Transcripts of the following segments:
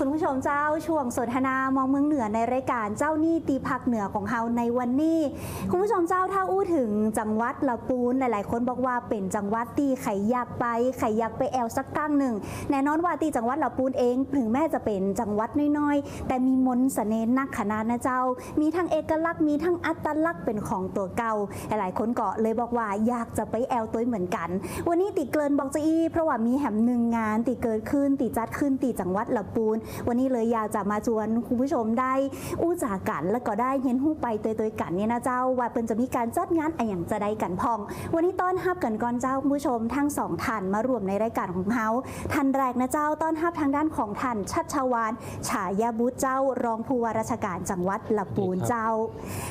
คุณผู้ชมเจ้าช่วงสนทนามองเมืองเหนือในรายการเจ้าหนี้ตีพักเหนือของเฮาในวันนี้ คุณผู้ชมเจ้าถ้าอู้ถึงจังหวัดละปูนหลาย ๆ คนบอกว่าเป็นจังหวัดที่ไขอยากไปไขอยากไปแอลสักตั้งหนึ่งแน่นอนว่าที่จังหวัดละปูนเองถึงแม้จะเป็นจังหวัดน้อย ๆ แต่มีมนต์เสน่ห์นักขนาดนะเจ้า มีทั้งเอกลักษณ์มีทั้งอัตลักษณ์เป็นของตัวเก่าหลายๆคนก็เลยบอกว่าอยากจะไปแอลตัวเหมือนกัน วันนี้ติเกินบอกจะอีเพราะว่ามีแหมหนึ่งงานติเกิดขึ้นติจัดขึ้นติจังหวัดละปูนวันนี้เลยอยากจะมาชวนคุณผู้ชมได้อู้จากัน แล้วก็ได้เห็นหู้ไปตัวๆกันเนี่ยนะเจ้า ว่าเป็นจะมีการจัดงานอะไรอย่างจะได้กันพอง วันนี้ต้อนรับกันก่อนเจ้าคุณผู้ชมทั้งสองท่านมารวมในรายการของเฮาท่านแรกนะเจ้าต้อนรับทางด้านของท่านชัชวานฉายาบุตรเจ้ารองผู้ว่าราชการจังหวัดละปูนเจ้า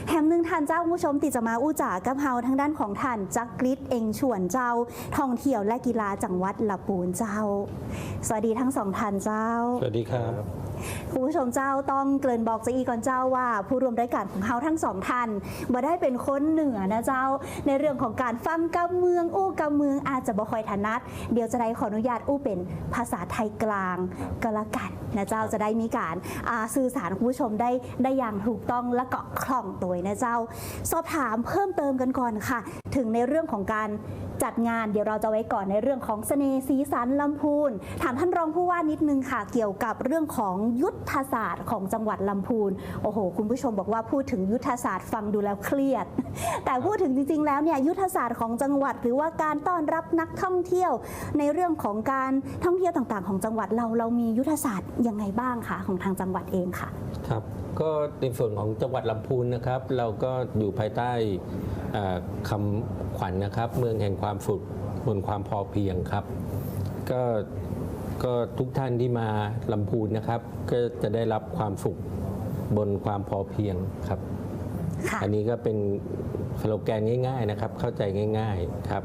แถมหนึ่งท่านเจ้าคุณผู้ชมติจะมาอู้จากับเฮาทางด้านของท่านจักริดเองชวนเจ้าท่องเที่ยวและกีฬาจังหวัดละปูนเจ้า สวัสดีทั้งสองท่านเจ้า สวัสดีครับ คุณผู้ชมเจ้าต้องเกริ่นบอกจะอีก่อนเจ้าว่า ผู้ร่วมรายการของเขาทั้งสองท่านบ่ได้เป็นคนเหนือนะเจ้า ในเรื่องของการฟังกำเมืองอู้กำเมืองอาจจะบ่คอยถนัด เดี๋ยวจะได้ขออนุญาตอู้เป็นภาษาไทยกลางก็แล้วกันนะเจ้าจะได้มีการสื่อสารคุณผู้ชมได้ได้อย่างถูกต้องและก็คล่องตัวนะเจ้า สอบถามเพิ่มเติมกันก่อนค่ะ ถึงในเรื่องของการจัดงานเดี๋ยวเราจะไว้ก่อนในเรื่องของเสน่ห์สีสันลำพูนถามท่านรองผู้ว่านิดนึงค่ะ เกี่ยวกับเรื่องของยุทธศาสตร์ของจังหวัดลำพูน โอ้โห คุณผู้ชมบอกว่าพูดถึงยุทธศาสตร์ฟังดูแล้วเครียด แต่พูดถึงจริง ๆ แล้วเนี่ยยุทธศาสตร์ของจังหวัด หรือว่าการต้อนรับนักท่องเที่ยว ในเรื่องของการท่องเที่ยวต่างๆ ของจังหวัดเราเรามียุทธศาสตร์ยังไงบ้างคะของทางจังหวัดเองค่ะ ครับ ก็ในส่วนของจังหวัดลำพูนนะครับ เราก็อยู่ภายใต้คำขวัญนะครับ เมืองแห่งความสุขบนความพอเพียงครับ ก็ ก็ทุกท่านที่มาลำพูนนะครับ ก็จะได้รับความสุขบนความพอเพียงครับ ค่ะอันนี้ก็เป็นสโลแกนง่าย ๆ นะครับ เข้าใจง่าย ๆ ครับ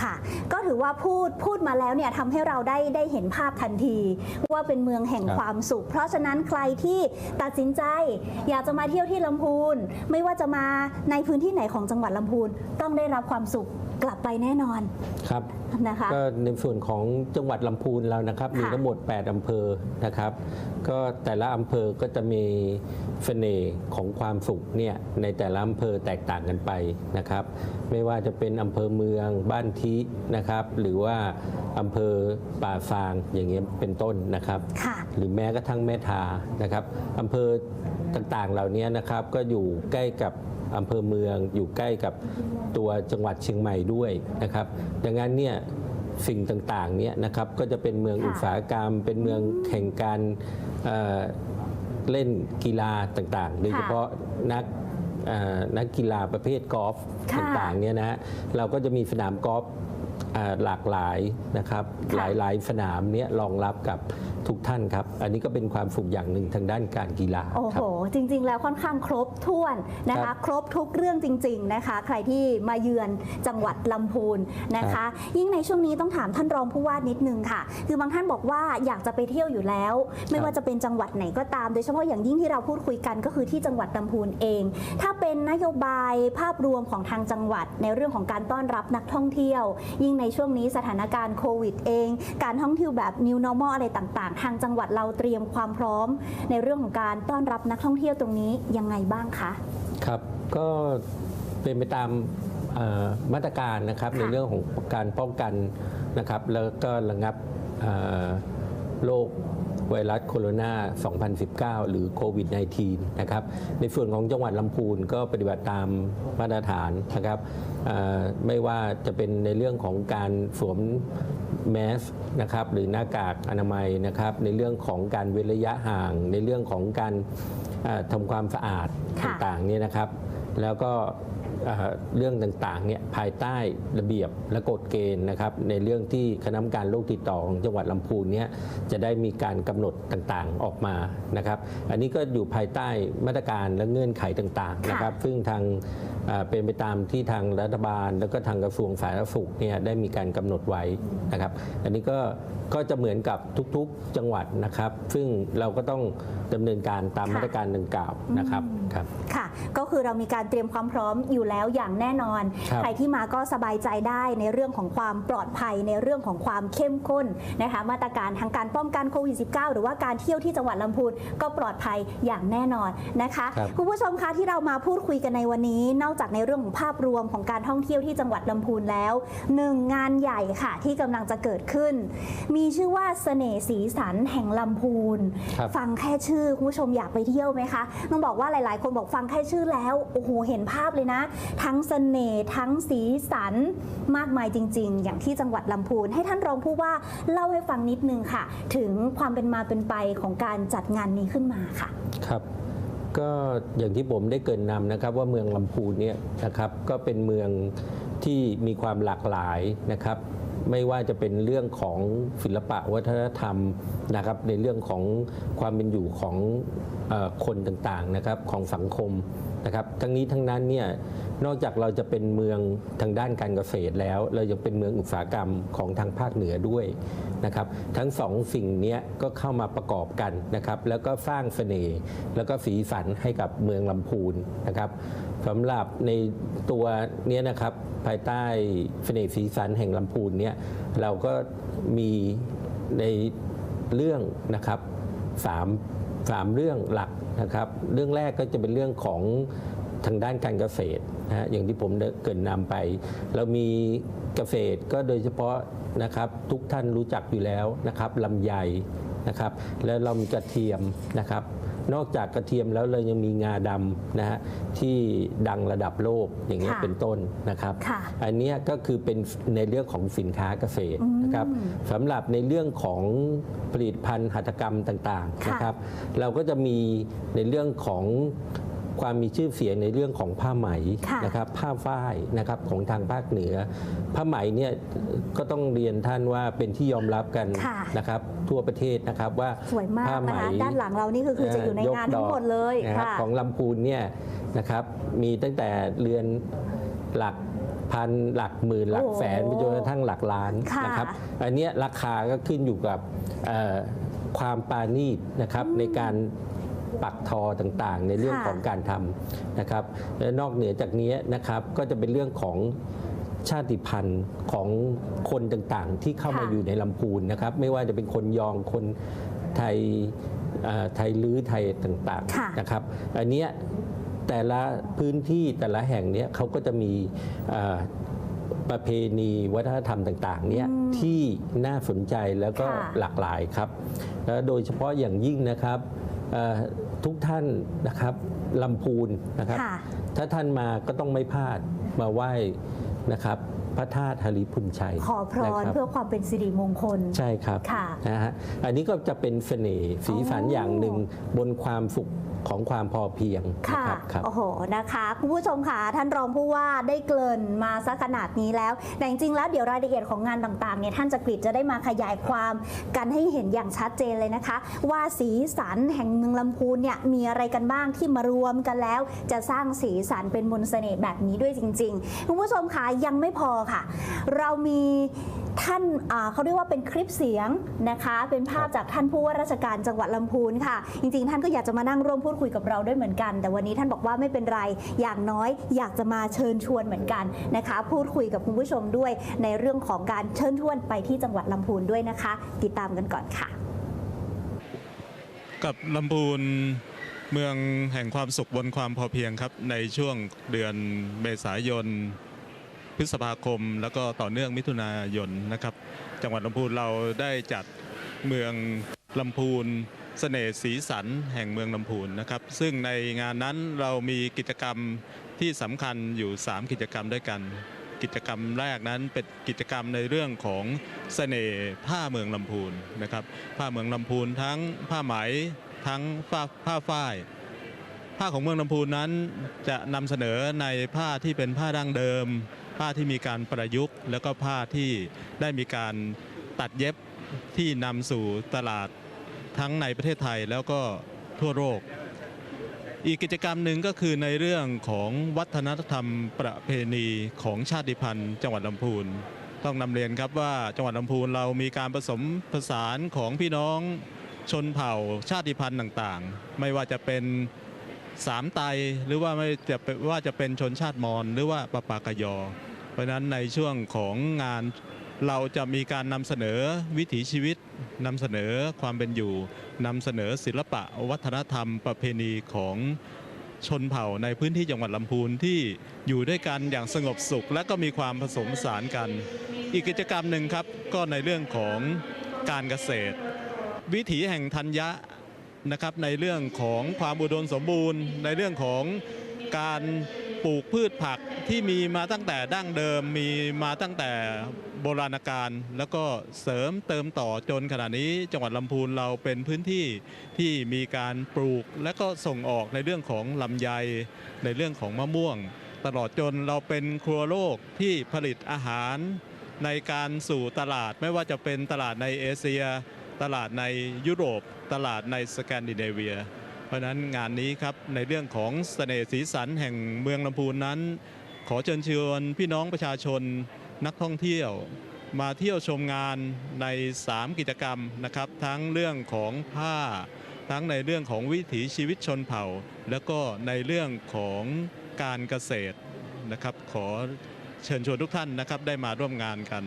ค่ะ ก็ ถือว่าพูดพูดมาแล้วเนี่ยทำให้เราได้ได้เห็นภาพทันที ว่าเป็นเมืองแห่งครับ ความสุข เพราะฉะนั้นใครที่ตัดสินใจ อยากจะมาเที่ยวที่ลำพูน ไม่ว่าจะมาในพื้นที่ไหนของจังหวัดลำพูน ต้องได้รับความสุขกลับไปแน่นอนครับ นะคะ ก็ในส่วนของจังหวัดลำพูนเรานะครับ ค่ะมีทั้งหมด 8 อำเภอนะครับ ก็แต่ละอำเภอก็จะมีเสน่ห์ของความสุขเนี่ยในแต่ละอำเภอแตกต่างกันไปนะครับ ไม่ว่าจะเป็นอำเภอเมืองบ้านทินะครับหรือว่าอำเภอป่าซางอย่างเงี้ยเป็นต้นนะครับ ค่ะ หรือแม้กระทั่งแม่ทานะครับอำเภอต่างๆเหล่านี้นะครับก็อยู่ใกล้กับอำเภอเมือง อยู่ใกล้กับตัวจังหวัดเชียงใหม่ด้วยนะครับ ดังนั้นเนี่ยสิ่งต่างๆเนี่ยนะครับก็จะเป็นเมืองค่ะอุตสาหกรรม เป็นเมืองแข่งการเอ่อเล่นกีฬาต่างๆ โดยเฉพาะนักเอ่อนักกีฬาประเภทกอล์ฟค่ะ ต่างๆเนี่ยนะฮะเราก็จะมีสนามกอล์ฟอ่า หลากหลายนะครับค่ะหลายหลายสนามเนี้ยรองรับกับทุกท่านครับ อันนี้ก็เป็นความสุขอย่างหนึ่งทางด้านการกีฬาโอ้คโห รับ จริง ๆ แล้วค่อนข้างครบถ้วนนะครัคะ บครบทุกเรื่องจริง ๆ นะคะ ใครที่มาเยือนจังหวัดลำพูนนะครัคะ บยิ่งในช่วงนี้ต้องถามท่านรองผู้ว่านิดนึงค่ะ คือบางท่านบอกว่าอยากจะไปเที่ยวอยู่แล้ว ไม่ว่าจะเป็นจังหวัดไหนก็ตาม โดยเฉพาะอย่างยิ่งที่เราพูดคุยกันก็คือที่จังหวัดลำพูนเอง ถ้าเป็นนโยบายภาพรวมของทางจังหวัด ในเรื่องของการต้อนรับนักท่องเที่ยว ยิ่งในช่วงนี้สถานการณ์โควิดเอง การท่องเที่ยวแบบ new normal อะไรต่างๆทางจังหวัดเราเตรียมความพร้อม ในเรื่องของการต้อนรับนักท่องเที่ยวตรงนี้ยังไงบ้างคะครับก็เป็นไปตามเอ่อมาตรการนะครับค่ะในเรื่องของการป้องกันนะครับ แล้วก็ระงับเอ่อโรคไวรัสโคโรนา 2019 หรือโควิด -19 นะครับ ในส่วนของจังหวัดลำพูนก็ปฏิบัติตามมาตรฐานนะครับเอ่อไม่ว่าจะเป็นในเรื่องของการสวม แมสนะครับหรือหน้ากากอนามัยนะครับในเรื่องของการเว้นระยะห่าง ในเรื่องของการเอ่อทำความสะอาดค่ะต่างๆเนี่ยนะครับ แล้วก็เอ่อเรื่องต่างๆเนี่ยภายใต้ระเบียบและกฎเกณฑ์นะครับในเรื่องที่คณะกรรมการโรคติดต่อของจังหวัดลำพูนเนี่ยจะได้มีการกำหนดต่างๆออกมานะครับ อันนี้ก็อยู่ภายใต้มาตรการและเงื่อนไขต่างๆนะครับ ซึ่งทางอ่า เป็นไปตามที่ทางรัฐบาล แล้วก็ทางกระทรวงสาธารณสุขเนี่ยได้มีการกำหนดไว้นะครับ อันนี้ก็ก็จะเหมือนกับทุกๆจังหวัดนะครับ ซึ่งเราก็ต้องดำเนินการตามค่ะมาตรการดังกล่าวนะครับครับค่ะ ก็คือเรามีการเตรียมความพร้อมอยู่แล้วอย่างแน่นอนครับใครที่มาก็สบายใจได้ในเรื่องของความปลอดภัยในเรื่องของความเข้มข้นนะคะมาตรการทางการป้องกันโควิด -19 หรือว่าการเที่ยวที่จังหวัดลำพูนก็ปลอดภัยอย่างแน่นอนนะคะครับคุณผู้ชมคะที่เรามาพูดคุยกันในวันนี้นอกจากในเรื่องของภาพรวมของการท่องเที่ยวที่จังหวัดลำพูนแล้วหนึ่งงานใหญ่ค่ะที่กำลังจะเกิดขึ้น มีชื่อว่าเสน่ห์สีสันแห่งลำพูนครับฟังแค่ชื่อคุณผู้ชมอยากไปเที่ยวไหมคะ ต้องบอกว่าหลาย ๆ คนบอกฟังแค่ชื่อแล้วโอ้โหเห็นภาพเลยนะ ทั้งเสน่ห์ทั้งสีสันมากมายจริง ๆ อย่างที่จังหวัดลำพูน ให้ท่านรองผู้ว่าเล่าให้ฟังนิดนึงค่ะ ถึงความเป็นมาเป็นไปของการจัดงานนี้ขึ้นมาค่ะ ครับ ก็อย่างที่ผมได้เกินนำนะครับว่าเมืองลำพูนเนี่ยนะครับก็เป็นเมืองที่มีความหลากหลายนะครับ ไม่ว่าจะเป็นเรื่องของศิลปะวัฒนธรรมนะครับในเรื่องของความเป็นอยู่ของคนต่างๆนะครับของสังคมนะครับทั้งนี้ทั้งนั้นเนี่ยนอกจากเราจะเป็นเมืองทางด้านการเกษตรแล้ว เรายังเป็นเมืองอุตสาหกรรมของทางภาคเหนือด้วยนะครับทั้งสองสิ่งนี้ก็เข้ามาประกอบกันนะครับแล้วก็สร้างเสน่ห์แล้วก็สีสันให้กับเมืองลำพูนนะครับสำหรับในตัวเนี้ยนะครับภายใต้เสน่ห์สีสันแห่งลำพูนเนี่ยเราก็มีในเรื่องนะครับสามสามเรื่องหลักนะครับ เรื่องแรกก็จะเป็นเรื่องของทางด้านการเกษตรนะฮะอย่างที่ผมเกินนำไป เรามีเกษตรก็โดยเฉพาะนะครับทุกท่านรู้จักอยู่แล้วนะครับลำไยนะครับ แล้วเรามีกระเทียมนะครับ นอกจากกระเทียมแล้วเรายังมีงาดำนะฮะที่ดังระดับโลกอย่างเงี้ยค่ะเป็นต้นนะครับ ค่ะอันเนี้ยก็คือเป็นในเรื่องของสินค้าเกษตรนะครับสำหรับในเรื่องของผลิตภัณฑ์หัตถกรรมต่างๆค่ะ นะครับ เราก็จะมีในเรื่องของ ความมีชื่อเสียงในเรื่องของผ้าไหมค่ะนะครับผ้าฝ้ายนะครับของทางภาคเหนือ ผ้าไหมเนี่ยก็ต้องเรียนท่านว่าเป็นที่ยอมรับกันค่ะนะครับทั่วประเทศนะครับว่าสวยมากผ้าไหมนะคะด้านหลังเรานี่คือคือจะอยู่ในงานทั้งหมดเลยนะครับค่ะของลำพูนเนี่ยนะครับมีตั้งแต่เรือนหลักพันหลักหมื่นหลักแสนโอ้ไปจนกระทั่งหลักล้านค่ะนะครับอันเนี้ยราคาก็ขึ้นอยู่กับเอ่อความปราณีตนะครับในการ ปักทอต่างๆ ในเรื่องค่ะ ของการทำนะครับและนอกเหนือจากนี้นะครับก็จะเป็นเรื่องของชาติพันธุ์ของคนต่างๆ ที่เข้ามาค่ะอยู่ในลำพูนนะครับ ไม่ว่าจะเป็นคนยองคนไทยเอ่อไทยลื้อไทยต่างค่ะ ๆนะครับ อันเนี้ยแต่ละพื้นที่แต่ละแห่งเนี้ยเขาก็จะมีเอ่อประเพณีวัฒนธรรมต่างๆเนี่ยที่น่าสนใจแล้วก็ค่ะ หลากหลายครับ แล้วโดยเฉพาะอย่างยิ่งนะครับเอ่อ ทุกท่านนะครับลำพูนนะครับค่ะถ้าท่านมาก็ต้องไม่พลาดมาไหว้นะครับพระธาตุฮาริพุนชัย ขอพรนะคบเพื่อความเป็นสิริมงคล ใช่ครับ ค่ะ นะฮะ อันนี้ก็จะเป็นเสน่ห์สีสันอ๋อออย่างหนึ่งบนความสุขของความพอเพียงนะค่ะครับครับ โอ้โหนะคะคุณผู้ชมค่ะท่านรองผู้ว่าได้เกริ่นมาซะขนาดนี้แล้ว แต่จริงๆแล้วเดี๋ยวรายละเอียดของงานต่างๆเนี่ยท่านจักริดจะได้มาขยายความกันให้เห็นอย่างชัดเจนเลยนะคะ ว่าสีสันแห่งเมืองลำพูนเนี่ยมีอะไรกันบ้างที่มารวมกันแล้ว จะสร้างสีสันเป็นมนต์เสน่ห์แบบนี้ด้วยจริง ๆ คุณผู้ชมค่ะยังไม่พอค่ะ เรามี ท่านอ่าเขาเรียกว่าเป็นคลิปเสียงนะคะ เป็นภาพจากท่านผู้ว่าราชการจังหวัดลำพูนค่ะ จริงๆ ท่านก็อยากจะมานั่งร่วมพูดคุยกับเราด้วยเหมือนกัน แต่วันนี้ท่านบอกว่าไม่เป็นไรอย่างน้อยอยากจะมาเชิญชวนเหมือนกันนะคะ พูดคุยกับคุณผู้ชมด้วยในเรื่องของการเชิญชวนไปที่จังหวัดลำพูนด้วยนะคะ ติดตามกันก่อนค่ะ กับลำพูนเมืองแห่งความสุขบนความพอเพียงครับในช่วงเดือนเมษายน พฤษภาคม แล้วก็ต่อเนื่องมิถุนายนนะครับ จังหวัดลำพูนเราได้จัดเมืองลำพูนเสน่ห์สีสันแห่งเมืองลำพูนนะครับ ซึ่งในงานนั้นเรามีกิจกรรมที่สำคัญอยู่ 3 กิจกรรมด้วยกัน กิจกรรมแรกนั้นเป็นกิจกรรมในเรื่องของเสน่ห์ผ้าเมืองลำพูนนะครับ ผ้าเมืองลำพูนทั้งผ้าไหมทั้งผ้าผ้าฝ้ายผ้าของเมืองลำพูนนั้นจะนำเสนอในผ้าที่เป็นผ้าดั้งเดิม ผ้าที่มีการประยุกต์ แล้วก็ผ้าที่ได้มีการตัดเย็บที่นำสู่ตลาดทั้งในประเทศไทยแล้วก็ทั่วโลกอีกกิจกรรมหนึ่งก็คือในเรื่องของวัฒนธรรมประเพณีของชาติพันธุ์จังหวัดลำพูน ต้องนำเรียนครับว่าจังหวัดลำพูนเรามีการผสมผสานของพี่น้องชนเผ่าชาติพันธุ์ต่างๆ ไม่ว่าจะเป็นสามไตหรือว่าไม่จะเป็นว่าจะเป็นชนชาติมอญหรือว่าปะปากยอ ราะฉะนั้นในช่วงของงานเราจะมีการนำเสนอวิถีชีวิตนำเสนอความเป็นอยู่นำเสนอศิลปะวัฒนธรรมประเพณีของชนเผ่าในพื้นที่จังหวัดลำพูนที่อยู่ด้วยกันอย่างสงบสุข และก็มีความผสมผสานกัน อีกกิจกรรมหนึ่งครับก็ในเรื่องของการเกษตร วิถีแห่งธัญญะนะครับในเรื่องของความอุดมสมบูรณ์ ในเรื่องของ การปลูกพืชผักที่มีมาตั้งแต่ดั้งเดิมมีมาตั้งแต่โบราณกาลแล้วก็เสริมเติมต่อจนขณะนี้จังหวัดลำพูนเราเป็นพื้นที่ที่มีการปลูกและก็ส่งออกในเรื่องของลำไย ในเรื่องของมะม่วง ตลอดจนเราเป็นครัวโลกที่ผลิตอาหารในการสู่ตลาดไม่ว่าจะเป็นตลาดในเอเชีย ตลาดในยุโรป ตลาดในสแกนดิเนเวีย เพราะนั้นงานนี้ครับในเรื่องของเสน่ห์สีสันแห่งเมืองลำพูนนั้น ขอเชิญชวนพี่น้องประชาชนนักท่องเที่ยว มาเที่ยวชมงานใน 3 กิจกรรมนะครับ ทั้งเรื่องของผ้า ทั้งในเรื่องของวิถีชีวิตชนเผ่า แล้วก็ในเรื่องของการเกษตรนะครับ ขอเชิญชวนทุกท่านนะครับได้มาร่วมงานกัน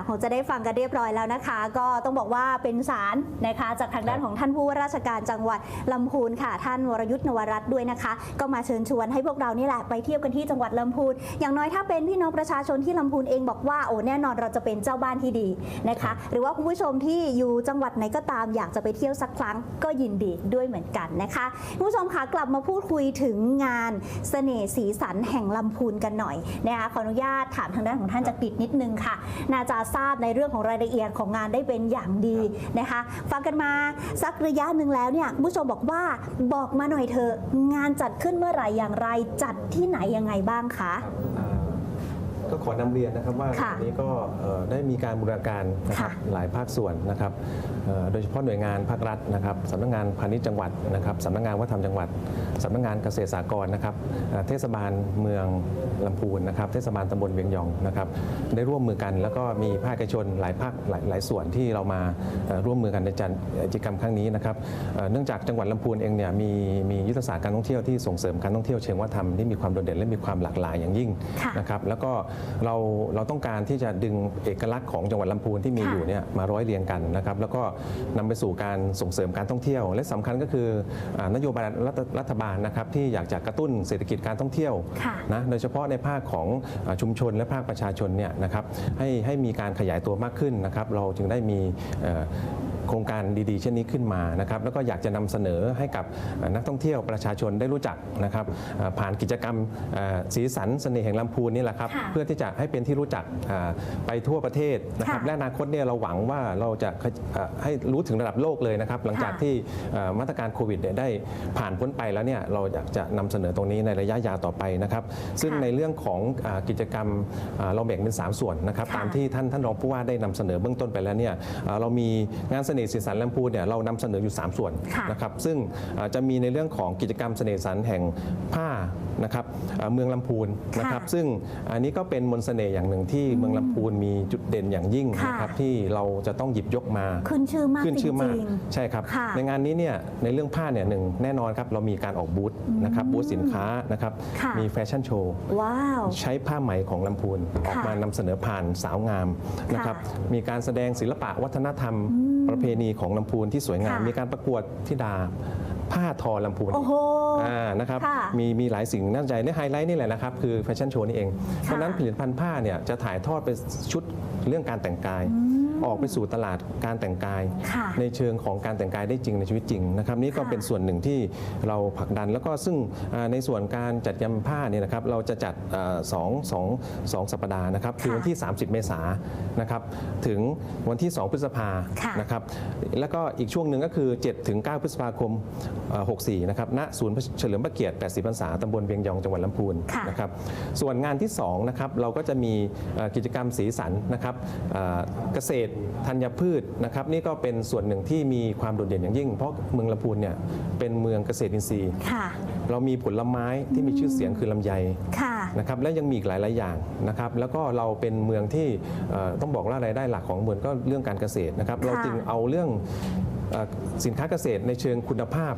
ค่ะคงจะได้ฟังกันเรียบร้อยแล้วนะคะ ก็ต้องบอกว่าเป็นสารนะคะ จากทางด้านของท่านผู้ว่าราชการจังหวัดลำพูนค่ะ ท่านวรยุทธ์นวรัตน์ด้วยนะคะ ก็มาเชิญชวนให้พวกเรานี่แหละไปเที่ยวกันที่จังหวัดลำพูน อย่างน้อยถ้าเป็นพี่น้องประชาชนที่ลำพูนเองบอกว่าโอ้แน่นอนเราจะเป็นเจ้าบ้านที่ดีนะคะ หรือว่าคุณผู้ชมที่อยู่จังหวัดไหนก็ตามอยากจะไปเที่ยวสักครั้งก็ยินดีด้วยเหมือนกันนะคะคุณผู้ชมคะกลับมาพูดคุยถึงงานเสน่ห์สีสันแห่งลำพูนกันหน่อยนะคะขออนุญาตถามทางด้านของท่านจักริดนิดนึงค่ะน่าจะทราบในเรื่องของรายละเอียดของงานได้เป็นอย่างดีนะคะ ฟังกันมาสักระยะหนึ่งแล้วเนี่ยผู้ชมบอกว่าบอกมาหน่อยเถอะงานจัดขึ้นเมื่อไหร่อย่างไรจัดที่ไหนยังไงบ้างคะ ก็ขอนำเรียนนะครับว่าค่ะวันนี้ก็เอ่อได้มีการบูรณาการนะครับค่ะหลายภาคส่วนนะครับเอ่อโดยเฉพาะหน่วยงานภาครัฐนะครับสำนักงานพาณิชย์จังหวัดนะครับสำนักงานวัฒนธรรมจังหวัดสำนักงานเกษตรสากรนะครับเอ่อเทศบาลเมืองลำพูนนะครับ เทศบาลตำบลเวียงยองนะครับได้ร่วมมือกันแล้วก็มีภาคเอกชนหลายภาคหลายหลายส่วนที่เรามาเอ่อร่วมมือกันในจัดกิจกรรมครั้งนี้นะครับเอ่อเนื่องจากจังหวัดลำพูนเองเนี่ยมีมียุทธศาสตร์การท่องเที่ยวที่ส่งเสริมการท่องเที่ยวเชิงวัฒนธรรมที่มีความโดดเด่นและมีความหลากหลายอย่างยิ่งค่ะ นะครับแล้วก็เราเราต้องการที่จะดึงเอกลักษณ์ของจังหวัดลำพูนที่มีค่ะอยู่เนี่ยมาร้อยเรียงกันนะครับแล้วก็นำไปสู่การส่งเสริมการท่องเที่ยว และสำคัญก็คืออานโยบายรัฐรัฐบาลนะครับที่อยากจะกระตุ้นเศรษฐกิจการท่องเที่ยวค่ะนะโดยเฉพาะในภาคของอ่าชุมชนและภาคประชาชนเนี่ยนะครับให้ให้มีการขยายตัวมากขึ้นนะครับเราจึงได้มีเอ่อ โครงการดีๆ เช่นนี้ขึ้นมานะครับแล้วก็อยากจะนำเสนอให้กับอ่านักท่องเที่ยวประชาชนได้รู้จักนะครับอ่าผ่านกิจกรรมอ่าสีสันเสน่ห์แห่งลำพูนนี่แหละครับค่ะเพื่อที่จะให้เป็นที่รู้จักอ่าไปทั่วประเทศนะครับค่ะและอนาคตเนี่ยเราหวังว่าเราจะเอ่อให้รู้ถึงระดับโลกเลยนะครับหลังจากค่ะที่เอ่อมาตรการโควิดเนี่ยได้ผ่านพ้นไปแล้วเนี่ยเราอยากจะนำเสนอตรงนี้ในระยะยาวต่อไปนะครับ ซึ่งค่ะในเรื่องของอากิจกรรมอ่าเราแบ่งเป็น 3 ส่วนนะครับค่ะตามที่ท่านท่านรองผู้ว่าได้นำเสนอเบื้องต้นไปแล้วเนี่ยอ่าเรามีงานเสน่ห์สีสันลำพูนเนี่ยเรานำเสนออยู่ 3 ส่วนค่ะนะครับซึ่งอ่าจะมีในเรื่องของกิจกรรมเสน่ห์สันแห่งผ้านะครับอ่าเมืองลำพูนนะครับค่ะซึ่งอันนี้ก็เป็นมนต์เสน่ห์อย่างหนึ่งที่เมืองลำพูนมีจุดเด่นอย่างยิ่งค่ะนะครับที่เราจะต้องหยิบยกมาขึ้นชื่อมากขึ้นจชื่อมากริงใช่ครับค่ะในงานนี้เนี่ยในเรื่องผ้าเนี่ยหนึ่งแน่นอนครับเรามีการออกบูธนะครับบูธสินค้านะครับค่ะมีแฟชั่นโชว์ๆว้าวใช้ผ้าไหมของลำพูนออกมานำเสนอผ่านสาวงามนะครับค่ะมีการแสดงศิลปะวัฒนธรรม ประเพณีของลำพูนที่สวยงาม ค่ะมีการประกวดธิดาผ้าทอลำพูนโอ้โหอ่านะครับค่ะมีมีหลายสิ่งน่าสนใจในไฮไลท์นี่แหละนะครับ คือแฟชั่นโชว์นี่เอง เพราะฉะนั้นผลิตภัณฑ์ผ้าเนี่ยจะถ่ายทอดไปชุดเรื่องการแต่งกาย อ อกไปสู่ตลาดการแต่งกาย ค่ะในเชิงของการแต่งกายได้จริงในชีวิตจริงนะครับนี่ก็ค่ะ เป็นส่วนหนึ่งที่เราผลักดันแล้วก็ซึ่งอ่าในส่วนการจัดยำผ้าเนี่ยนะครับเราจะจัดอ่าสองสองสองสัปดาห์นะครับคือวันที่ 30 เมษายนนะครับถึงวันที่ 2 พฤษภาค่ะ นะครับแล้วก็อีกช่วงหนึ่งก็คือ 7 ถึง 9 พฤษภาคมเอ่อ64นะครับณศูนย์เฉลิมพระเกียรติ 80 พรรษาตำบลเวียงยองจังหวัดลำพูนค่ะ นะครับส่วนงานที่2นะครับเราก็จะมีเอ่อกิจกรรมสีสันนะครับเอ่อเกษตรตรธัญพืชนะครับนี่ก็เป็นส่วนหนึ่งที่มีความโดดเด่นอย่างยิ่ง เพราะเมืองลำพูนเนี่ยเป็นเมืองเกษตรอินทรีย์ ค่ะ เรามีผลไม้ที่มีชื่อเสียงคือลำไยค่ะ นะครับและยังมีอีกหลายๆอย่างนะครับแล้วก็เราเป็นเมืองที่เอ่อต้องบอกว่ารายได้หลักของเมืองก็เรื่องการเกษตรนะครับค่ะเราจึงเอาเรื่องเอ่อสินค้าเกษตรในเชิงคุณภาพ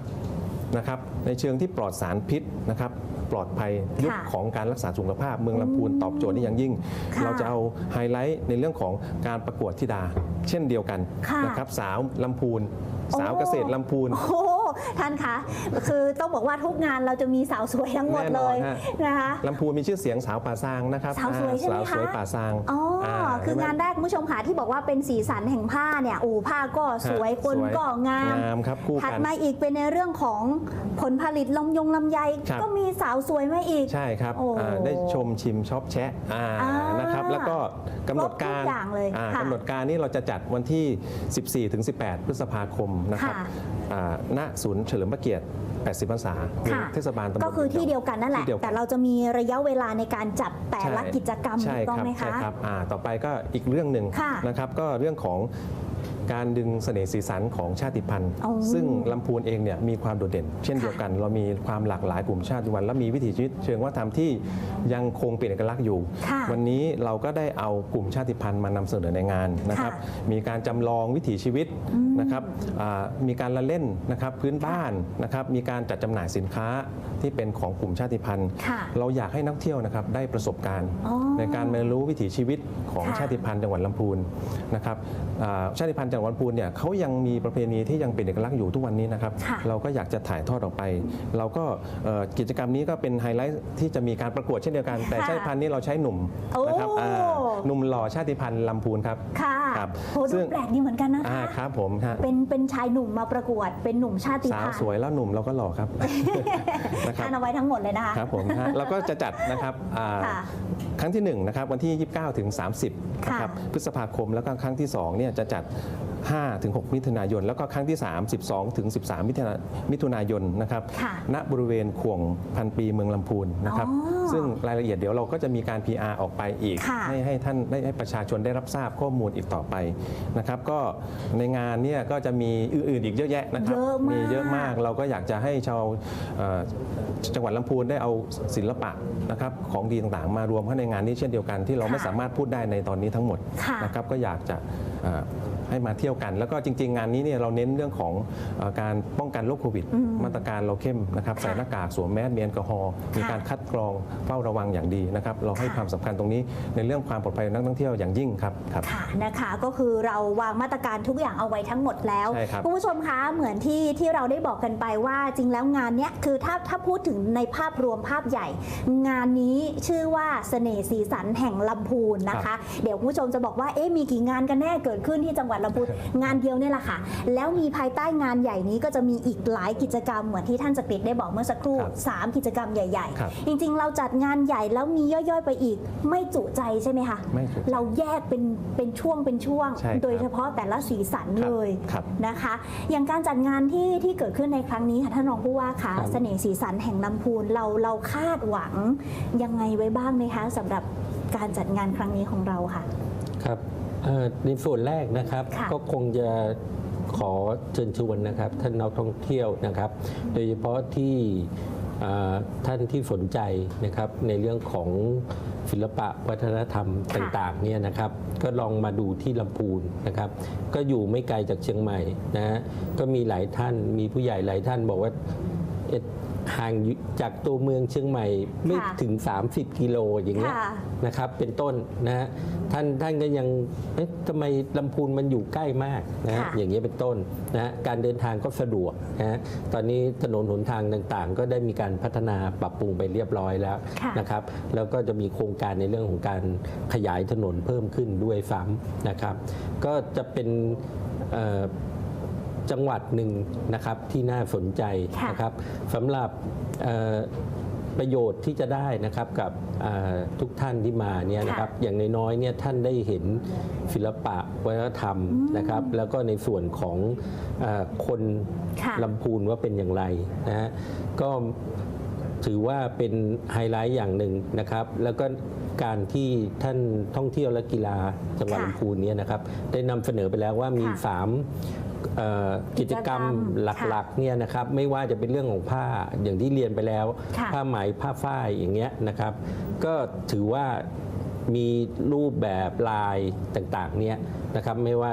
นะครับในเชิงที่ปลอดสารพิษนะครับ ปลอดภัยยุคของการรักษาสุขภาพ เมืองลำพูนตอบโจทย์นี้อย่างยิ่งค่ะเราจะเอาไฮไลท์ในเรื่องของการประกวดธิดา เช่นเดียวกันค่ะนะครับสาวลำพูน สาวเกษตรลำพูนโอ้โหท่านคะคือต้องบอกว่าทุกงานเราจะมีสาวสวยทั้งหมดแน่นเลอนยฮะนะคะลำพูนมีชื่อเสียงสาวป่าซางนะครับสาวสวยใช่ไหมอ่าคะสาวสวยป่าซางอ๋ออา คืองานใช่ไหมแรกคุณผู้ชมค่ะที่บอกว่าเป็นสีสันแห่งผ้าเนี่ยโอ้ผ้าก็สวยฮะคนสวยก็งามงามครับคู่ถัดกันมาอีกเป็นในเรื่องของผลผลิตลำยงลำไยครับก็มีสาวสวยมาอีกใช่ครับโอ้อ่าได้ชมชิมช็อปแชะอ่าอ่านนะครับแล้วก็กำหนดการครบทุกอย่างเลยอ่าค่ะกำหนดการนี้เราจะจัดวันที่ 14ถึง18 พฤษภาคมนะครับค่ะอ่าณศูนย์เฉลิมพระเกียรติ 80พรรษาค่ะ เทศบาลตำบลก็คือที่เดียวกันนั่นแหละ ที่เดียวกันแต่เราจะมีระยะเวลาในการจัดแต่ละใช่กิจกรรมใช่ถูกต้องครับไหมใช่คะครับอ่าต่อไปก็อีกเรื่องหนึ่งค่ะนะครับก็เรื่องของ การดึงเสน่ห์สีสันของชาติพันธุ์อ๋อซึ่งลำพูนเองเนี่ยมีความโดดเด่น เช่นเดียวกัน เรามีความหลากหลายกลุ่มชาติพันธุ์และมีวิถีชีวิตเชิงวัฒนธรรมที่ยังคงเป็นเอกลักษณ์อยู่ ค่ะวันนี้เราก็ได้เอากลุ่มชาติพันธุ์มานำเสนอในงานนะครับค่ะมีการจำลองวิถีชีวิตนะครับอ่ามีการละเล่นนะครับพื้นบ้านนะครับมีการจัดจำหน่ายสินค้าที่เป็นของกลุ่มชาติพันธุ์ ค่ะ เราอยากให้นักเที่ยวนะครับได้ประสบการณ์ อ๋อในการมารู้วิถีชีวิตของค่ะ ชาติพันธุ์จังหวัดลำพูนนะครับอ่าชาติพันธุ์จังหวัดลำพูนเนี่ยเขายังมีประเพณีที่ยังเป็นเอกลักษณ์อยู่ทุกวันนี้นะครับค่ะเราก็อยากจะถ่ายทอดออกไป เราก็เอ่อกิจกรรมนี้ก็เป็นไฮไลท์ที่จะมีการประกวดเช่นเดียวกัน แต่ค่ะชาติพันธุ์นี้เราใช้หนุ่มโอ้นะครับอ่าหนุ่มหล่อชาติพันธุ์ลำพูนครับค่ะครับโหดูซึ่งแปลกดีเหมือนกันนะอ่าคะครับผมฮะเป็นเป็นชายหนุ่มมาประกวดเป็นหนุ่มชาติสาวพันสวยธุ์แล้วหนุ่มเราก็หล่อครับนะครับทานเอาไว้ทั้งหมดเลยนะคะครับผมฮะแล้วก็จะจัดนะครับอ่าค่ะครั้งที่1นะครับวันที่ 29 ถึง 30นะครับค่ะพฤษภาคมแล้วก็ครั้งที่2เนี่ยจะจัด 5ถึง6มิถุนายน แล้วก็ครั้งที่ 3 12ถึง13 มิถุนามิถุนายนนะครับค่ะณบริเวณขวงพันปีเมืองลำพูนนะครับอ๋อซึ่งรายละเอียดเดี๋ยวเราก็จะมีการ PR ออกไปอีกค่ะให้ให้ท่านได้ให้ประชาชนได้รับทราบข้อมูลอีกต่อไปนะครับก็ในงานเนี่ยก็จะมีอื่นๆอีกเยอะแยะนะครับเยอะมากมีเยอะมากเราก็อยากจะให้ชาวเอ่อจังหวัดลำพูนได้เอาศิลปะนะครับของดีต่างๆ มารวมเข้าในงานนี้เช่นเดียวกันที่เราค่ะไม่สามารถพูดได้ในตอนนี้ทั้งหมดค่ะนะครับก็อยากจะเอ่อให้มาเที่ยวกัน แล้วก็จริง ๆ งานนี้เนี่ยเราเน้นเรื่องของเอ่อการป้องกันโรคโควิดอืมมาตรการเราเข้มนะครับค่ะใส่หน้ากากสวมแมสมีแอลกอฮอล์มีค่ะการคัดกรองเฝ้าระวังอย่างดีนะครับ เราให้ค่ะความสำคัญตรงนี้ในเรื่องความปลอดภัยของนักท่องเที่ยวอย่างยิ่งครับครับค่ะนะคะก็คือเราวางมาตรการทุกอย่างเอาไว้ทั้งหมดแล้วใช่ครับณผู้ชมคะเหมือนที่ที่เราได้บอกกันไปว่าจริงแล้วงานเนี้ยคือถ้าถ้าพูดถึงในภาพรวมภาพใหญ่ งานนี้ชื่อว่าเสน่ห์สีสันแห่งลำพูนนะคะ เดี๋ยวคุณผู้ชมจะบอกว่าเอ๊ะมีกี่งานกันแน่เกิดขึ้นที่จังหวัดลำพูนงานเดียวเนี่ยแหละค่ะ แล้วมีภายใต้งานใหญ่นี้ก็จะมีอีกหลายกิจกรรมเหมือนที่ท่านจักริดได้บอกเมื่อสักครู่ครับสามกิจกรรมใหญ่ครับๆจริง ๆ เราจัดงานใหญ่แล้วมีย่อยๆ ไปอีก ไม่จุใจใช่ไหมคะไม่จุใจเราแยกเป็นเป็นช่วงเป็นช่วง ใช่ครับโดยเฉพาะแต่ละสีสันครับเลยครับนะคะ อย่างการจัดงานที่ที่เกิดขึ้นในครั้งนี้ค่ะท่านรองผู้ว่าคะครับ เสน่ห์สีสันแห่งลำพูนเราเราคาดหวังยังไงไว้บ้างไหมคะสำหรับการจัดงานครั้งนี้ของเราค่ะ ครับเอ่อในส่วนแรกนะครับค่ะ ก็คงจะขอเชิญชวนนะครับท่านนักท่องเที่ยวนะครับ โดยเฉพาะที่เอ่อ ท่านที่สนใจนะครับในเรื่องของศิลปะวัฒนธรรมต่างๆเนี่ยนะครับ ก็ลองมาดูที่ลำพูนนะครับ ก็อยู่ไม่ไกลจากเชียงใหม่นะฮะก็มีหลายท่านมีผู้ใหญ่หลายท่านบอกว่า ห่างอยู่จากตัวเมืองเชียงใหม่ไม่ค่ะถึง 30 กิโลอย่างเงี้ยค่ะนะครับ เป็นต้นนะฮะท่านท่านก็ยังเอ๊ะทำไมลำพูนมันอยู่ใกล้มากนะฮะค่ะอย่างเงี้ยเป็นต้นนะฮะการเดินทางก็สะดวกนะฮะตอนนี้ถนนหนทางต่างๆ ก็ได้มีการพัฒนาปรับปรุงไปเรียบร้อยแล้วค่ะนะครับแล้วก็จะมีโครงการในเรื่องของการขยายถนนเพิ่มขึ้นด้วยซ้ำนะครับ ก็จะเป็นเอ่อ จังหวัดหนึ่งนะครับที่น่าสนใจค่ะนะครับสำหรับเอ่อประโยชน์ที่จะได้นะครับกับอ่าทุกท่านที่มาเนี่ยนะครับอย่างน้อยๆเนี่ยท่านได้เห็นศิลปะวัฒนธรรมนะครับ แล้วก็ในส่วนของอาคนค่ะลำพูนว่าเป็นอย่างไรนะฮะก็ถือว่าเป็นไฮไลท์อย่างหนึ่งนะครับ แล้วก็การที่ท่านท่องเที่ยวและกีฬาจังหวัดค่ะลำพูนเนี่ยนะครับ ได้นำเสนอไปแล้วว่ามีค่ะสาม เอ่อกิจกรรมกิจกรรมหลักๆเนี่ยนะครับไม่ว่าจะเป็นเรื่องของผ้าอย่างที่เรียนไปแล้ว ค่ะผ้าไหมผ้าฝ้ายอย่างเงี้ยนะครับ ก็ถือว่ามีรูปแบบลายต่างๆเนี่ยนะครับไม่ว่า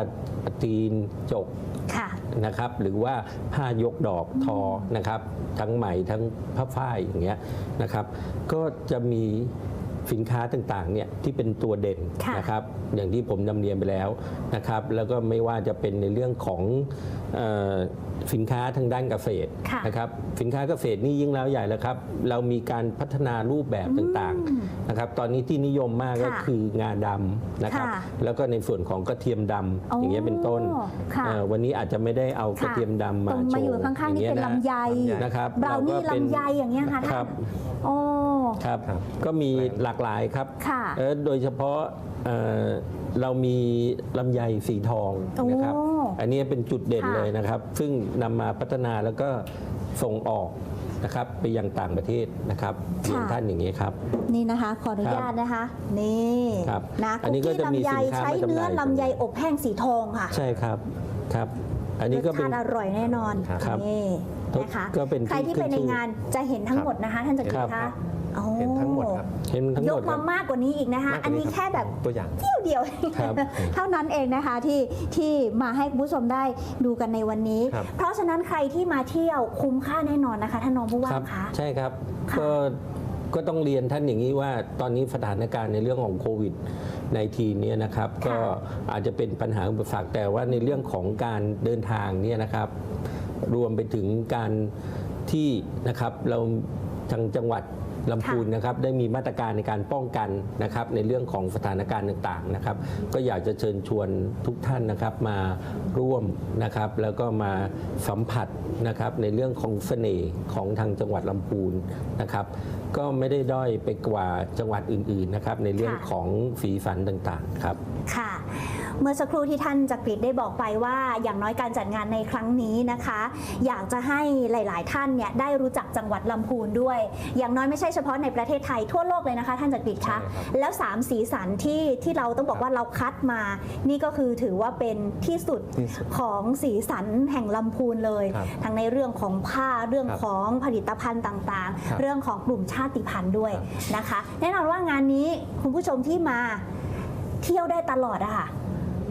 ตีนจก ค่ะ นะครับหรือว่าผ้ายกดอกทอนะครับ ทั้งไหมทั้งผ้าฝ้ายอย่างเงี้ยนะครับ ก็จะมี สินค้าต่างๆเนี่ยที่เป็นตัวเด่นค่ะนะครับอย่างที่ผมนำเรียนไปแล้วนะครับแล้วก็ไม่ว่าจะเป็นในเรื่องของเออสินค้าทางด้านเกษตรค่ะ นะครับสินค้าเกษตรนี่ยิ่งแล้วใหญ่แล้วครับ เรามีการพัฒนารูปแบบต่างๆนะครับตอนนี้ที่นิยมมากก็ค่ะคืองาดำนะครับค่ะแล้วก็ในส่วนของกระเทียมดำโอ้อย่างเงี้ยเป็นต้นค่ะเอ่อวันนี้อาจจะไม่ได้เอากระเทียมดำมาตรงโชมาว์อยู่ข้างๆนี่เป็นอย่ลำไย นะครับบราวนี่เก็ป็ลำไยอย่างเงี้ยค่ะคท่ารันบโอ้ครับ ครับก็มีหลากหลายครับค่ะเอ่อโดยเฉพาะเอ่อเรามีลำไยสีทองนะครับโอ้อันนี้เป็นจุดเด่นค่ะเลยนะครับ ซึ่งนำมาพัฒนาแล้วก็ส่งออกนะครับไปยังต่างประเทศนะครับเรียนท่านอย่างนี้ครับ นี่นะคะขออนุญาตนะคะนี่ครับนะอันนี้ก็จะมีคุกกี้ลำไยสินค้าใช้มาจำหน่ายเนื้อลำไยอบแห้งสีทองค่ะ ใช่ครับครับ อันรนี้สก็เป็ชานติอร่อยแน่นอนครับนี่นะคะก็เป็นที่ใครที่ไปในขึ้นชื่องานจะเห็นทั้งหมดนะคะ ท่านจักรีครับคะโอ้ เห็นทั้งหมดครับ เห็นทั้งยหมกดคมารับมากกว่านี้อีกนะคะ มากกว่านี้อันนี้แค่แบบตัวอย่าง เที่ยวเดียว ครับเท่านั้นเองนะคะที่ที่มาให้คุณผู้ชมได้ดูกันในวันนี้ ครับ เพราะฉะนั้นใครที่มาเที่ยวคุ้มค่าแน่นอนนะคะท่านรองผู้ว่าครับคะ ใช่ครับค่ะก็ก็ต้องเรียนท่านอย่างนี้ว่าตอนนี้สถานการณ์ในเรื่องของโควิดในทีเนี่ยนะครับ ก็อาจจะเป็นปัญหาอุปสรรคแต่ว่าในเรื่องของการเดินทางเนี่ยนะครับ รวมไปถึงการที่นะครับเราทางจังหวัด ลำพูนนะครับได้มีมาตรการในการป้องกันนะครับในเรื่องของสถานการณ์ต่างๆนะครับ ก็อยากจะเชิญชวนทุกท่านนะครับมาร่วมนะครับแล้วก็มาสัมผัสนะครับในเรื่องของเสน่ห์ของทางจังหวัดลำพูนนะครับก็ไม่ได้ด้อยไปกว่าจังหวัดอื่นๆนะครับในเรื่องค่ะของสีสันต่างๆครับค่ะ เมื่อสักครู่ที่ท่านจักริดได้บอกไปว่า อย่างน้อยการจัดงานในครั้งนี้นะคะ อยากจะให้หลาย ๆ ท่านเนี่ยได้รู้จักจังหวัดลำพูนด้วย อย่างน้อยไม่ใช่เฉพาะในประเทศไทยทั่วโลกเลยนะคะ ท่านจักริดใช่คะครับแล้ว 3 สีสันที่ที่เราต้องบอกว่าเราคัดมา นี่ก็คือถือว่าเป็นที่สุดที่สุดของสีสันแห่งลำพูนเลยครับทั้งในเรื่องของผ้าเรื่องครับของผลิตภัณฑ์ต่างครับๆเรื่องของกลุ่มชาติพันธุ์ด้วยครับนะคะ แน่นอนว่างานนี้คุณผู้ชมที่มาเที่ยวได้ตลอดอะค่ะ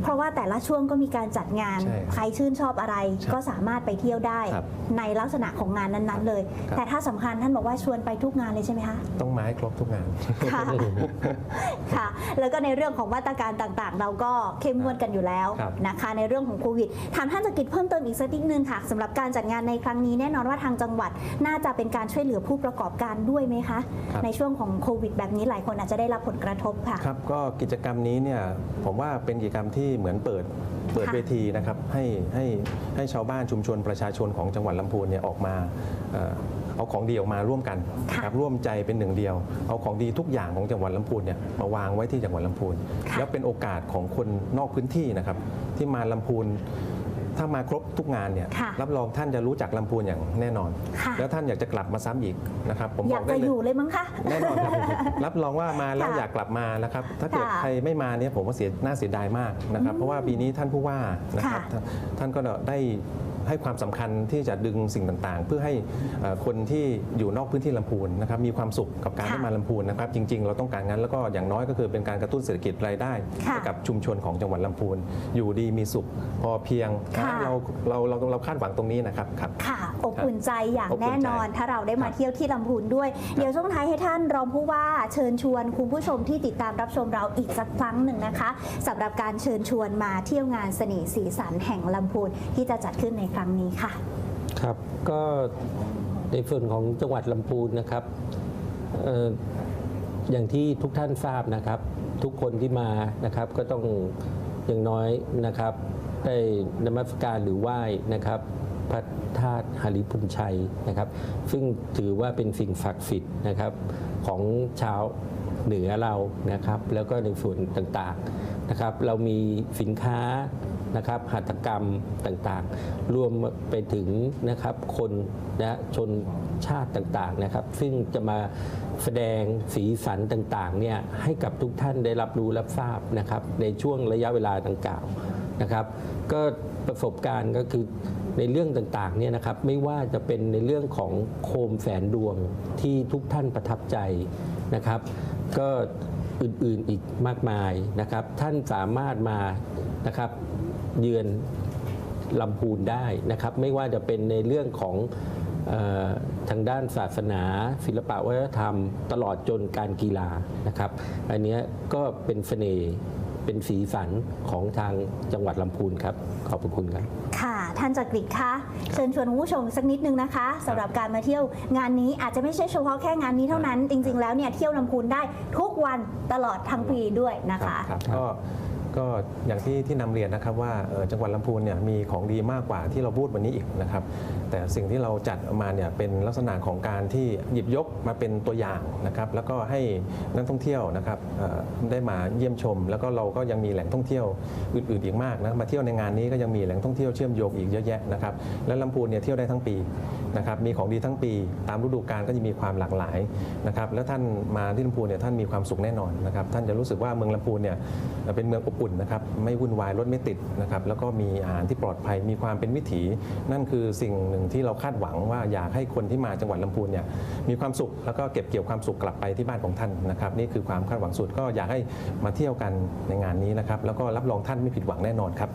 เพราะว่าแต่ละช่วงก็มีการจัดงาน ใช่ครับใครชื่นชอบอะไรใช่ก็สามารถไปเที่ยวได้ ครับในลักษณะของงานนั้นๆเลย ครับ แต่ถ้าสำคัญท่านบอกว่าชวนไปทุกงานเลยใช่ไหมคะ ต้องมาให้ครบทุกงาน ค่ะ ค่ะ แล้วก็ในเรื่องของมาตรการต่างๆ เราก็เข้มงวดกันอยู่แล้วครับ นะคะ ในเรื่องของโควิด ถามท่านจักริดเพิ่มเติมอีกสักนิดนึงค่ะสำหรับการจัดงานในครั้งนี้แน่นอนว่าทางจังหวัด น่าจะเป็นการช่วยเหลือผู้ประกอบการด้วยไหมคะ ครับ ในช่วงของโควิด แบบนี้หลายคนอาจจะได้รับผลกระทบค่ะ ครับก็กิจกรรมนี้เนี่ยผมว่าเป็นกิจกรรมที่เหมือนเปิดเปิดค่ะเวทีนะครับให้ให้ให้ชาวบ้านชุมชนประชาชนของจังหวัดลำพูนเนี่ยออกมาเอ่อเอาของดีออกมาร่วมกันค่ะนะครับร่วมใจเป็นหนึ่งเดียว เอาของดีทุกอย่างของจังหวัดลำพูนเนี่ยมาวางไว้ที่จังหวัดลำพูน ค่ะ แล้วเป็นโอกาสของคนนอกพื้นที่นะครับที่มาลำพูน ถ้ามาครบทุกงานเนี่ยค่ะรับรองท่านจะรู้จักลำพูนอย่างแน่นอน ค่ะ แล้วท่านอยากจะกลับมาซ้ำอีกนะครับผมอบยาอกกได้จะเลอย ยู่เลยมั้งคะ แน่นอนครับ รับรองว่ามาแล้วค่ะอยากกลับมานะครับ ถ้าเกิดค่ะใครไม่มาเนี่ยผมว่าเสียน่าเสียดายมากนะครับ เพราะว่าปีนี้ท่านผู้ว่านะครับค่ะท่านท่านก็ได้ ให้ความสำคัญที่จะดึงสิ่งต่างๆ เพื่อให้เอ่อคนที่อยู่นอกพื้นที่ลำพูนนะครับมีความสุขกับการค่ะได้มาลำพูนนะครับจริง ๆ เราต้องการงั้นแล้วก็อย่างน้อยก็คือเป็นการกระตุ้นเศรษฐกิจรายได้ค่ะให้กับชุมชนของจังหวัดลำพูน อยู่ดีมีสุขพอเพียงค่ะเราเราเราเราคาดหวังตรงนี้นะครับครับค่ะอบอุ่นใจอย่างอบอุ่นใจแน่นอน ถ้าเราได้มาครับเที่ยวที่ลำพูนด้วย เดี๋ยวช่วงท้ายให้ท่านรองผู้ว่าเชิญชวนคุณผู้ชมที่ติดตามรับชมเราอีกสักครั้งหนึ่งนะคะสำหรับการเชิญชวนมาเที่ยวงานเสน่ห์สีสันแห่งลำพูนที่จะจัดขึ้นในครั้งนี้ค่ะ ครับก็ในส่วนของจังหวัดลำพูนนะครับเอ่ออย่างที่ทุกท่านทราบนะครับ ทุกคนที่มานะครับก็ต้องอย่างน้อยนะครับ ได้นมัสการหรือไหว้นะครับพระธาตุหาริพุนชัยนะครับ ซึ่งถือว่าเป็นสิ่งศักดิ์สิทธิ์นะครับของชาว เหนือเรานะครับแล้วก็ในส่วนต่างๆนะครับเรามีสินค้านะครับหัตถกรรมต่างๆ รวมไปถึงนะครับคนนะชนชาติต่างๆนะครับ ซึ่งจะมาแสดงสีสันต่างๆเนี่ยให้กับทุกท่านได้รับรู้รับทราบนะครับในช่วงระยะเวลาดังกล่าวนะครับ ก็ประสบการณ์ก็คือในเรื่องต่างๆเนี่ยนะครับไม่ว่าจะเป็นในเรื่องของโคมแสนดวงที่ทุกท่านประทับใจนะครับ ก็อื่นๆอีกมากมายนะครับ ท่านสามารถมานะครับเยือนลำพูนได้นะครับ ไม่ว่าจะเป็นในเรื่องของออทางด้านศาสนา ศิลปะวัฒนธรรม ตลอดจนการกีฬานะครับ อันนี้ก็เป็นเสน่ห์ เป็นสีสันของทางจังหวัดลำพูนครับ ขอบพระคุณครับ ค่ะ ท่านจักริดคะเชิญชวนคุณผู้ชมสักนิดนึงนะคะสำหรับการมาเที่ยวงานนี้อาจจะไม่ใช่เฉพาะแค่งานนี้เท่านั้น จริง ๆ แล้วเนี่ยเที่ยวลำพูนได้ทุกวันตลอดทั้งปีด้วยนะคะครับก็ ก็อย่างที่ที่นำเรียนนะครับว่าจังหวัดลำพูนเนี่ยมีของดีมากกว่าที่เราพูดวันนี้อีกนะครับ แต่สิ่งที่เราจัดออกมาเนี่ยเป็นลักษณะของการที่หยิบยกมาเป็นตัวอย่างนะครับแล้วก็ให้นักท่องเที่ยวนะครับได้มาเยี่ยมชม แล้วก็เราก็ยังมีแหล่งท่องเที่ยวอื่นๆอีกมากนะมาเที่ยวในงานนี้ก็ยังมีแหล่งท่องเที่ยวเชื่อมโยงอีกเยอะแยะนะครับและลำพูนเนี่ยเที่ยวได้ทั้งปีนะครับมีของดีทั้งปี ตามฤดูกาลก็จะมีความหลากหลายนะครับแล้วท่านมาที่ลำพูนเนี่ยท่านมีความสุขแน่นอนนะครับท่านจะรู้สึกว่าเมืองลำพูนเนี่ยเป็นเมืองอบอุ่นนะครับไม่วุ่นวายรถไม่ติดนะครับแล้วก็มีอาหารที่ปลอดภัยมีความเป็นวิถีนั่นคือสิ่งหนึ่งที่เราคาดหวังว่าอยากให้คนที่มาจังหวัดลำพูนเนี่ยมีความสุขแล้วก็เก็บเกี่ยวความสุขกลับไปที่บ้านของท่านนะครับนี่คือความคาดหวังสุดก็อยากให้มาเที่ยวกันในงานนี้นะครับแล้วก็รับรองท่านไม่ผิดหวังแน่นอนครับ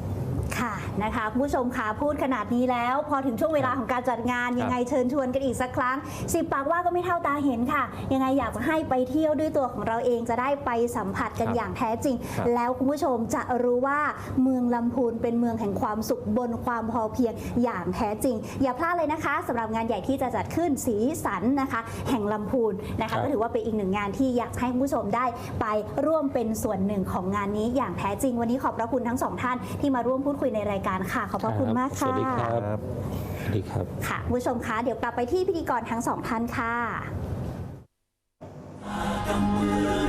ค่ะนะคะคุณผู้ชมคะพูดขนาดนี้แล้ว พอถึงช่วงเวลาของการจัดงานยังไงเชิญชวนกันอีกสักครั้งสิบปากว่าก็ไม่เท่าตาเห็นค่ะ ยังไงอยากจะให้ไปเที่ยวด้วยตัวของเราเองจะได้ไปสัมผัสกันครับอย่างแท้จริงครับแล้วคุณผู้ชมจะรู้ว่าเมืองลำพูนเป็นเมืองแห่งความสุขบนความพอเพียงอย่างแท้จริง อย่าพลาดเลยนะคะสำหรับงานใหญ่ที่จะจัดขึ้นสีสันนะคะ แห่งลำพูนนะครัคะบก็ถือว่าเป็นอีกหนึ่งงานที่อยากให้คุณผู้ชมได้ไปร่วมเป็นส่วนหนึ่งของงานนี้อย่างแท้จริง วันนี้ขอบพระคุณทั้งสองท่านที่มาร่วมพูดคุยในรายการค่ะ ขอบพระคุณมากสค่ะวัสดีครับสวัสดีครับค่ะคุณผู้ชมคะเดี๋ยวกลับไปที่พิธีกรทั้งสองท่านค่ะกำเมือง